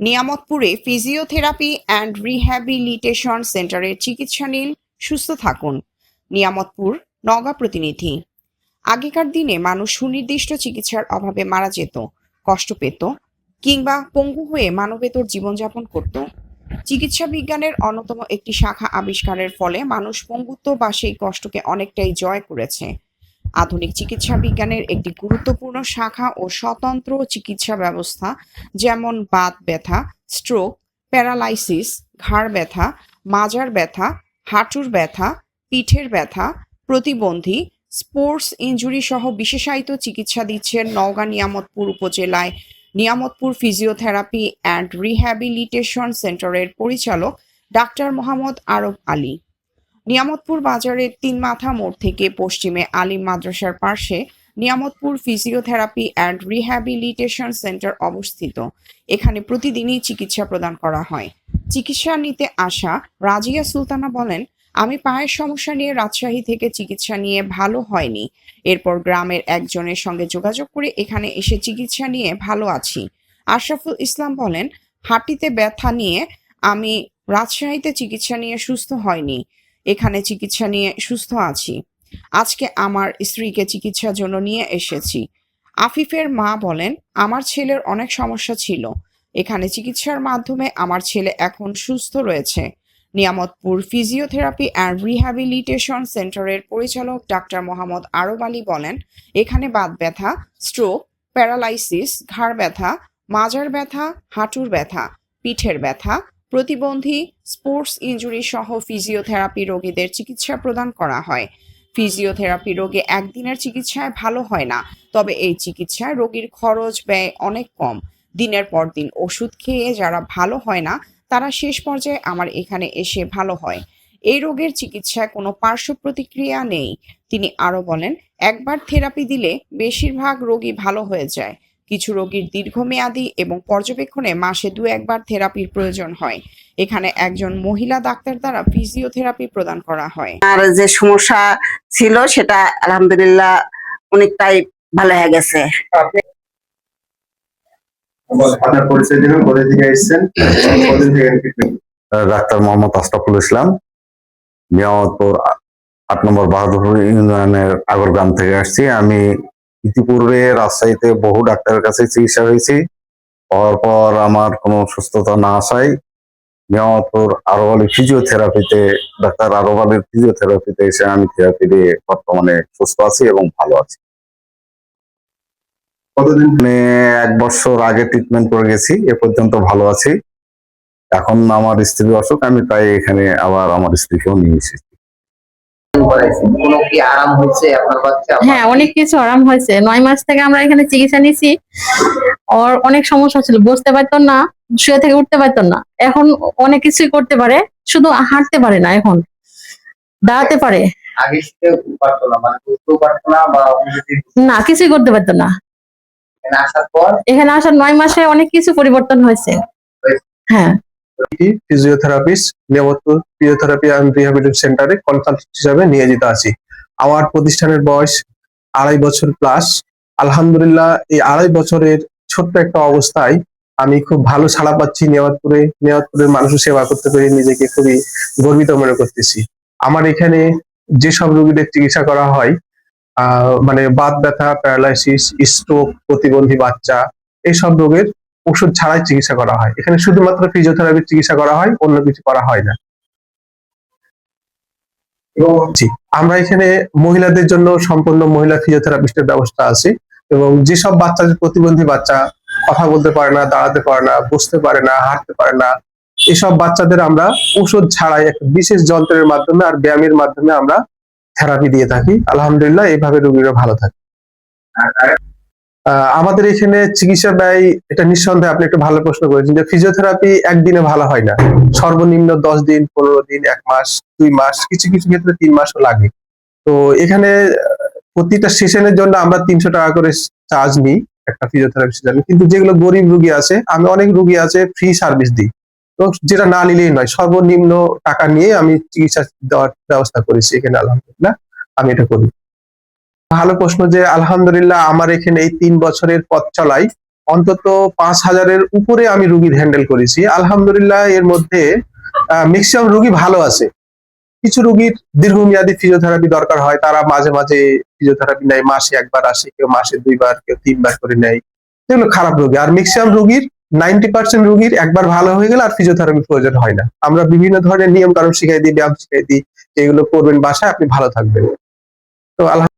নিয়ামতপুরে physiotherapy and rehabilitation সেন্টারের চিকিৎসা নিন, সুস্থ থাকুন। নিয়ামতপুর নগা প্রতিনিধি। আগেকার দিনে মানুষ সুনির্দিষ্ট চিকিৎসার অভাবে মারা যেত, কষ্ট পেত, কিংবা পঙ্গু হয়ে মানবেতর জীবনযাপন করত। চিকিৎসা বিজ্ঞানের অন্যতম একটি শাখা আবিষ্কারের ফলে মানুষ পঙ্গুত্ব বা সেই কষ্টকে অনেকটাই জয় করেছে। আধুনিক চিকিৎসা বিজ্ঞানের একটি গুরুত্বপূর্ণ শাখা ও স্বতন্ত্র চিকিৎসা ব্যবস্থা, যেমন বাত ব্যথা স্ট্রোক প্যারালাইসিস ঘাড় ব্যথা, মাজার ব্যথা, হাঁটুর ব্যথা, পিঠের ব্যথা, প্রতিবন্ধী স্পোর্টস ইনজুরি সহ বিশেষায়িত চিকিৎসা দিচ্ছেন নওগাঁ নিয়ামতপুর উপজেলায়। নিয়ামতপুর ফিজিওথেরাপি অ্যান্ড রিহ্যাবিলিটেশন সেন্টারের পরিচালক ডাক্তার মোহাম্মদ আরব আলী। নিয়ামতপুর বাজারের তিন মাথা মোড় থেকে পশ্চিমে আলিম মাদ্রাসার পাশে Niamatpur physiotherapy and rehabilitation centre অবস্থিত। এখানে প্রতিদিনই চিকিৎসা প্রদান করা হয়। চিকিৎসা নিতে আসা রাজিয়া সুলতানা বলেন, আমি পায়ের সমস্যা নিয়ে রাজশাহী থেকে চিকিৎসা নিয়ে ভালো হয়নি। এরপর গ্রামের একজনের সঙ্গে যোগাযোগ করে এখানে এসে চিকিৎসা নিয়ে ভালো আছি। আশরাফুল ইসলাম বলেন, হাঁটিতে ব্যথা নিয়ে আমি রাজশাহীতে চিকিৎসা নিয়ে সুস্থ হয়নি। এখানে চিকিৎসা নিয়ে সুস্থ আছি। আজকে আমার স্ত্রীকে চিকিৎসার জন্য নিয়ে এসেছি। আফিফের মা বলেন, আমার ছেলের অনেক সমস্যা ছিল। এখানে চিকিৎসার মাধ্যমে আমার ছেলে এখন সুস্থ রয়েছে। নিয়ামতপুর ফিজিওথেরাপি অ্যান্ড রিহ্যাবিলিটেশন সেন্টারের পরিচালক ডাক্তার মোহাম্মদ আরব আলী বলেন, এখানে বাত ব্যথা, স্ট্রোক, প্যারালাইসিস, ঘাড় ব্যথা, মাজার ব্যথা, হাঁটুর ব্যথা, পিঠের ব্যথা প্রতিবন্ধী স্পোর্টস ইনজুরি সহ ফিজিওথেরাপি রোগীদের চিকিৎসা প্রদান করা হয়। ফিজিওথেরাপি রোগে একদিনের চিকিৎসায় ভালো হয় না, তবে এই চিকিৎসায় রোগীর খরচ ব্যয় অনেক কম। দিনের পর দিন ওষুধ খেয়ে যারা ভালো হয় না, তারা শেষ পর্যায়ে আমার এখানে এসে ভালো হয়। এই রোগের চিকিৎসায় কোনো পার্শ্ব প্রতিক্রিয়া নেই। তিনি আরও বলেন, একবার থেরাপি দিলে বেশিরভাগ রোগী ভালো হয়ে যায়। কিছু রোগীর দীর্ঘমেয়াদী এবং পর্যবেক্ষণে মাসে দু একবার থেরাপির প্রয়োজন হয়। এখানে একজন মহিলা ডাক্তার দ্বারা ফিজিওথেরাপি প্রদান করা হয়। আর যে সমস্যা ছিল সেটা আলহামদুলিল্লাহ অনেকটাই ভালো হয়ে গেছে। আপনার পরিচয় দিবেন কোথা থেকে এসেছেন? কতদিন থেকে ডাক্তার মোহাম্মদ আশরাফুল ইসলাম। নিয়ামতপুর আ- আট নম্বর বাহাদুর ইউনিয়নের আগরগ্রাম থেকে আসছি। আমি ইতিপূর্বে রাজশাহীতে বহু ডাক্তারের কাছে চিকিৎসা হয়েছি। হওয়ার পর আমার কোনো সুস্থতা না আসায় নিয়ামতপুর আরব আলী ফিজিওথেরাপিতে ডাক্তার আরব ফিজিওথেরাপিতে এসে আমি থেরাপি দিয়ে বর্তমানে সুস্থ আছি এবং ভালো আছি। কতদিন? মানে এক বছর আগে ট্রিটমেন্ট করে গেছি, এ পর্যন্ত ভালো আছি। এখন আমার স্ত্রী অসুখ, আমি তাই এখানে আবার আমার স্ত্রীকেও নিয়ে এসেছি। করাইছেন কোনো কি আরাম হয়েছে আপনার বাচ্চা? হ্যাঁ অনেক কিছু আরাম হয়েছে। নয় মাস থেকে আমরা এখানে চিকিৎসা নিছি। ওর অনেক সমস্যা ছিল বসতে পারতো না শুয়ে থেকে উঠতে পারতো না। এখন অনেক কিছুই করতে পারে শুধু হাঁটতে পারে না এখন। দাঁড়াতে পারে। আগে পারতো না মানে পারতো না বা না। কিছুই করতে পারতো না। এখানে আসার পর? এখানে আসার নয় মাসে অনেক কিছু পরিবর্তন হয়েছে। হ্যাঁ। ফিজিওথেরাপিস্ট নিয়মিত ফিজিওথেরাপি অ্যান্ড সেন্টারে কনসালটেন্ট হিসাবে নিয়োজিত আছি। আমার প্রতিষ্ঠানের বয়স আড়াই বছর প্লাস আলহামদুলিল্লাহ, এই আড়াই বছরের ছোট্ট একটা অবস্থায় আমি খুব ভালো ছাড়া পাচ্ছি মানুষের সেবা করতে পেরে নিজেকে খুবই গর্বিত মনে করতেছি। আমার এখানে যেসব রোগীদের চিকিৎসা করা হয় মানে বাত ব্যথা প্যারালাইসিস স্ট্রোক প্রতিবন্ধী বাচ্চা এইসব রোগের ওষুধ ছাড়াই চিকিৎসা করা হয়। এখানে শুধুমাত্র ফিজিওথেরাপির চিকিৎসা করা হয়, অন্য কিছু করা হয় না। এবং আমরা এখানে মহিলাদের জন্য সম্পূর্ণ মহিলা ফিজিওথেরাপিস্টের ব্যবস্থা আছে এবং যেসব বাচ্চাদের প্রতিবন্ধী বাচ্চা কথা বলতে পারে না, দাঁড়াতে পারে না, বসতে পারে না, হাঁটতে পারে না, এসব বাচ্চাদের আমরা ওষুধ ছাড়াই একটা বিশেষ যন্ত্রের মাধ্যমে আর ব্যায়ামের মাধ্যমে আমরা থেরাপি দিয়ে থাকি। আলহামদুলিল্লাহ, এইভাবে রোগীরা ভালো থাকে। আমাদের এখানে চিকিৎসা ব্যয়, এটা নিঃসন্দেহে আপনি একটা ভালো প্রশ্ন করেছেন যে ফিজিওথেরাপি একদিনে ভালো হয় না। সর্বনিম্ন দশ দিন, পনেরো দিন, এক মাস, দুই মাস, কিছু কিছু ক্ষেত্রে তিন মাসও লাগে। তো এখানে, প্রতিটা সেশনের জন্য আমরা তিনশো টাকা করে চার্জ নিই একটা ফিজিওথেরাপি সেশনে কিন্তু যেগুলো গরিব রুগী আছে, আমি অনেক রুগী আছে ফ্রি সার্ভিস দিই। তো যেটা না নিলেই নয়, সর্বনিম্ন টাকা নিয়ে আমি চিকিৎসা দেওয়ার ব্যবস্থা করেছি এখানে, আলহামদুলিল্লাহ, আমি এটা করি। ভালো প্রশ্ন যে, আলহামদুলিল্লাহ আমার এখানে এই তিন বছরের পথ চলাই। অন্তত পাঁচ হাজারের উপরে আমি রুগীর হ্যান্ডেল করেছি। আলহামদুলিল্লাহ এর মধ্যে ম্যাক্সিমাম রুগী ভালো আছে। কিছু রুগীর দীর্ঘমেয়াদী ফিজিওথেরাপি দরকার হয়। তারা মাঝে মাঝে ফিজিওথেরাপি নেয়, মাসে একবার আসে, কেউ মাসে দুইবার, কেউ তিনবার করে নেয়। এগুলো খারাপ রোগী। আর ম্যাক্সিমাম রুগীর নাইনটি পার্সেন্ট রুগীর একবার ভালো হয়ে গেলে আর ফিজিওথেরাপির প্রয়োজন হয় না। আমরা বিভিন্ন ধরনের নিয়ম কানুন শিখাই দিই, ব্যায়াম শিখাই দিই এগুলো করবেন বাসায়, আপনি ভালো থাকবেন। তো আলহামদুলিল্লাহ